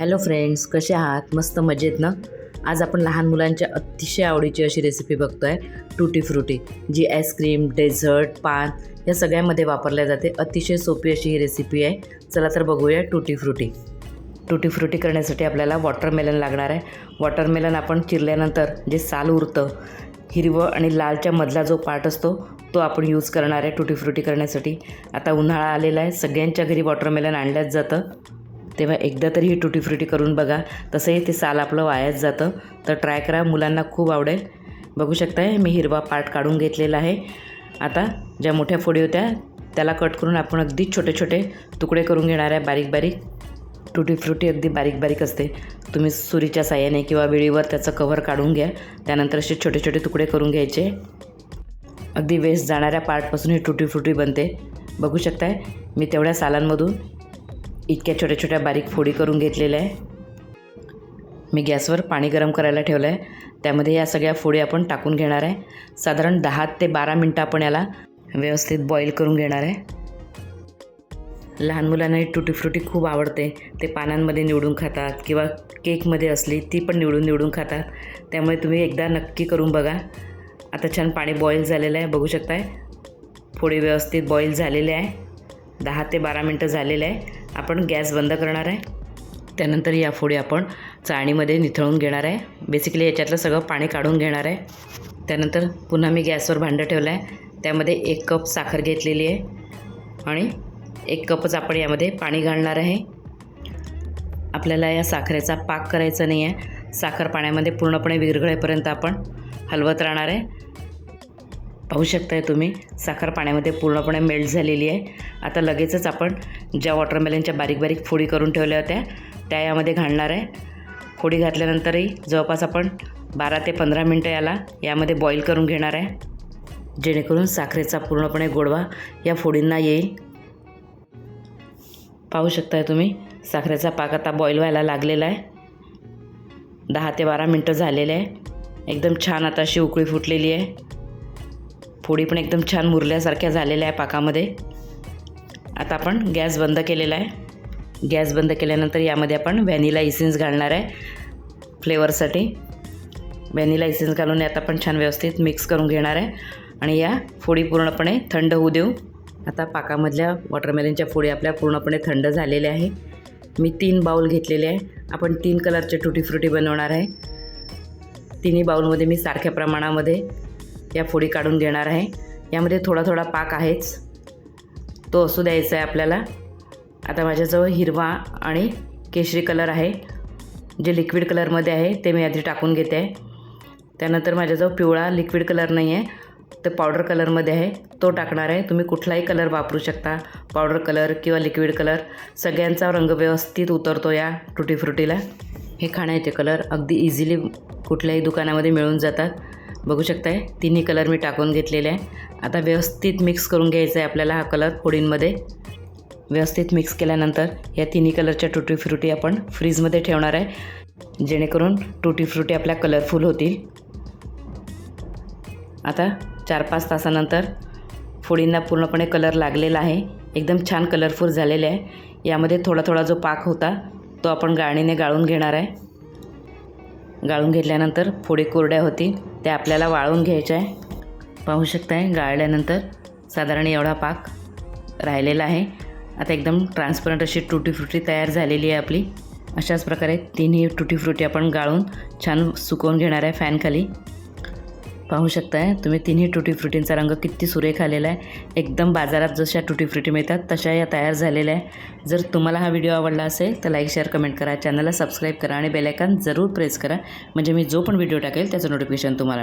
Hello friends कसे आहात? मस्त मजेत ना? आज आपण लहान मुलांच्या अतिशय आवडीची अशी रेसिपी बघतो आहे टुटी फ्रुटी जी आईस्क्रीम डेझर्ट पान या सगळ्यामध्ये वापरल्या जाते. अतिशय सोपी अशी ही रेसिपी आहे. चला तर बघूया टुटी फ्रुटी. टुटी फ्रुटी करण्यासाठी आपल्याला वॉटरमेलन लागणार आहे. वॉटरमेलन आपण चिरल्यानंतर जे साल उरतं हिरवं आणि लालच्या मधला जो पार्ट असतो तो आपण यूज करणार आहे टुटी फ्रुटी करण्यासाठी. आता उन्हाळा आलेला आहे. सगळ्यांच्या घरी वॉटरमेलन आणल्याच जातं. तेव्हा एकदा तरी ही टुटी फ्रुटी करून बघा. तसंही ते साल आपलं वायाच जातं. तर ट्राय करा मुलांना खूप आवडेल. बघू शकताय मी हिरवा पार्ट काढून घेतलेला आहे. आता ज्या मोठ्या फोडी होत्या त्याला कट करून आपण अगदी छोटे छोटे तुकडे करून घेणार आहे. बारीक बारीक. टुटी फ्रुटी अगदी बारीक बारीक असते. तुम्ही सुरीच्या साह्याने किंवा वेळीवर त्याचं कव्हर काढून घ्या. त्यानंतर असे छोटे छोटे तुकडे करून घ्यायचे. अगदी वेस्ट जाणाऱ्या पार्टपासून ही टुटी फ्रुटी बनते. बघू शकताय मी तेवढ्या सालांमधून इतक्या छोट्या छोट्या बारीक फोडी करून घेतलेल्या आहे. मी गॅसवर पाणी गरम करायला ठेवलं आहे त्यामध्ये या सगळ्या फोडी आपण टाकून घेणार आहे. साधारण दहा ते बारा मिनटं आपण याला व्यवस्थित बॉईल करून घेणार आहे. लहान मुलांना ही टुटी फ्रुटी खूप आवडते. ते पानांमध्ये निवडून खातात किंवा केकमध्ये असली ती पण निवडून निवडून खातात. त्यामुळे तुम्ही एकदा नक्की करून बघा. आता छान पाणी बॉईल झालेलं आहे. बघू शकताय. फोडी व्यवस्थित बॉईल झालेले आहे. दहा ते बारा मिनटं झालेले आहे. आपण गॅस बंद करणार आहे. त्यानंतर या फोडी आपण चाळणीमध्ये निथळून घेणार आहे. बेसिकली याच्यातलं सगळं पाणी काढून घेणार आहे. त्यानंतर पुन्हा मी गॅसवर भांडं ठेवलं आहे त्यामध्ये एक कप साखर घेतलेली आहे. आणि एक कपच आपण यामध्ये पाणी घालणार आहे. आपल्याला या साखरेचा पाक करायचा नाही आहे साखर पाण्यामध्ये पूर्णपणे विरघळेपर्यंत आपण हलवत राहणार आहे. पाहू शकताय तुम्ही. साखर पाण्यामध्ये पूर्णपणे मेल्ट झालेली आहे. आता लगेचच आपण ज्या वॉटरमेलनच्या बारीक बारीक फोडी करून ठेवल्या होत्या त्या यामध्ये घालणार आहे. फोडी घातल्यानंतरही जवळपास आपण बारा ते पंधरा मिनटं याला यामध्ये बॉईल करून घेणार आहे. जेणेकरून साखरेचा पूर्णपणे गोडवा या फोडींना येईल. पाहू शकताय तुम्ही साखरेचा पाक आता बॉईल व्हायला लागलेला आहे. दहा ते बारा मिनटं झालेले आहे. एकदम छान आता अशी उकळी फुटलेली आहे. फोडी पण एकदम छान मुरल्यासारख्या झालेल्या आहे पाकामध्ये. आता आपण गॅस बंद केलेला आहे. गॅस बंद केल्यानंतर यामध्ये आपण व्हॅनिला इसेन्स घालणार आहे फ्लेवरसाठी. व्हॅनिला इसेन्स घालून यात आपण छान व्यवस्थित मिक्स करून घेणार आहे आणि या फोडी पूर्णपणे थंड होऊ देऊ. आता पाकामधल्या वॉटरमेलनच्या फोडी आपल्या पूर्णपणे थंड झालेल्या आहे. मी तीन बाऊल घेतलेले आहे. आपण तीन कलरचे टुटी फ्रुटी बनवणार आहे. तिन्ही बाऊलमध्ये मी सारख्या प्रमाणामध्ये या फोडी काढून घेणार आहे. यामध्ये थोडा थोडा पाक आहेच. तो असू द्यायचा आहे आपल्याला. आता माझ्याजवळ हिरवा आणि केशरी कलर आहे. जे लिक्विड कलरमध्ये आहे ते मी आधी टाकून घेते. आहे त्यानंतर माझ्याजवळ पिवळा लिक्विड कलर नाही आहे. तर पावडर कलरमध्ये आहे. तो टाकणार आहे. तुम्ही कुठलाही कलर वापरू शकता. पावडर कलर किंवा लिक्विड कलर. सगळ्यांचा रंग व्यवस्थित उतरतो या टुटी फ्रुटीला हे खाण्याचे कलर अगदी इझिली कुठल्याही दुकानामध्ये मिळून जातात. बघू शकताय तिन्ही कलर मी टाकून घेतलेले आहे. आता व्यवस्थित मिक्स करून घ्यायचा आहे आपल्याला हा कलर फोडींमध्ये. व्यवस्थित मिक्स केल्यानंतर या तिन्ही कलरच्या टुटी फ्रुटी आपण फ्रीजमध्ये ठेवणार आहे जेणेकरून टुटी फ्रुटी आपल्या कलरफुल होतील. आता चार पाच तासानंतर फोडींना पूर्णपणे कलर लागलेला आहे एकदम छान कलरफुल झालेले आहे. यामध्ये थोडा थोडा जो पाक होता तो आपण गाळणीने गाळून घेणार आहे. गाळून घेतल्यानंतर फोडी कोरड्या होतील त्या आपल्याला वाळून घ्यायच्या आहे. पाहू शकताय गाळल्यानंतर साधारण एवढा पाक राहिलेला आहे. आता एकदम ट्रान्सपरंट अशी टुटी फ्रुटी तयार झालेली आहे आपली. अशाच प्रकारे तिन्ही टुटी फ्रुटी आपण गाळून छान सुकवून घेणार आहे फॅनखाली पाहू शकताय. तुम्ही तिन्ही टुटी फ्रुटींचा रंग किती सुरेख आलेला आहे. एकदम बाजारात जशा टुटी फ्रुटी मिळतात तशा या तयार झालेल्या आहे. जर तुम्हाला हा व्हिडिओ आवडला असेल तर लाईक शेअर कमेंट करा. चॅनलला सबस्क्राईब करा आणि बेलायकन जरूर प्रेस करा. म्हणजे मी जो पण व्हिडिओ टाकेल त्याचं नोटिफिकेशन तुम्हाला